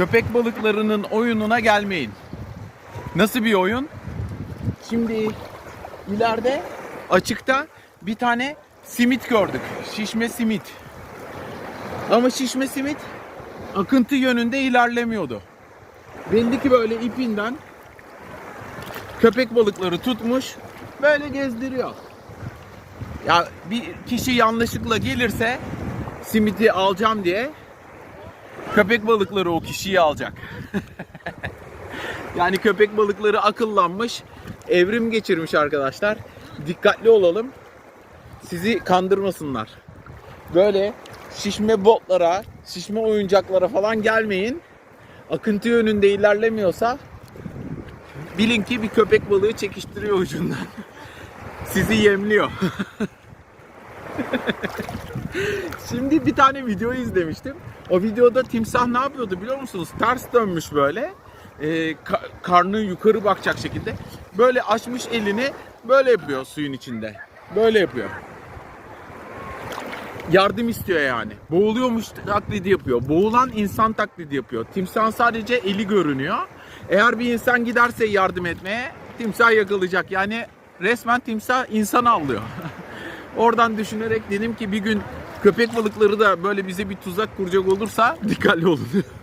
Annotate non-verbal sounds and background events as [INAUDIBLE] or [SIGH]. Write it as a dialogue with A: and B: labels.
A: köpek balıklarının oyununa gelmeyin. Nasıl bir oyun? Şimdi ileride açıkta bir tane simit gördük. Şişme simit. Ama şişme simit akıntı yönünde ilerlemiyordu. Belli ki böyle ipinden köpek balıkları tutmuş böyle gezdiriyor. Ya bir kişi yanlışlıkla gelirse simiti alacağım diye köpek balıkları o kişiyi alacak. yani köpek balıkları akıllanmış, evrim geçirmiş arkadaşlar. Dikkatli olalım. Sizi kandırmasınlar. Böyle şişme botlara, şişme oyuncaklara falan gelmeyin. Akıntı yönünde ilerlemiyorsa bilin ki bir köpek balığı çekiştiriyor ucundan. Sizi yemliyor. [LAUGHS] [LAUGHS] Şimdi bir tane video izlemiştim. O videoda timsah ne yapıyordu biliyor musunuz? Ters dönmüş böyle. Ee, ka- karnı yukarı bakacak şekilde. Böyle açmış elini böyle yapıyor suyun içinde. Böyle yapıyor. Yardım istiyor yani. Boğuluyormuş taklidi yapıyor. Boğulan insan taklidi yapıyor. Timsahın sadece eli görünüyor. Eğer bir insan giderse yardım etmeye timsah yakalayacak. Yani resmen timsah insan avlıyor. [LAUGHS] Oradan düşünerek dedim ki bir gün köpek balıkları da böyle bize bir tuzak kuracak olursa dikkatli olun. [LAUGHS]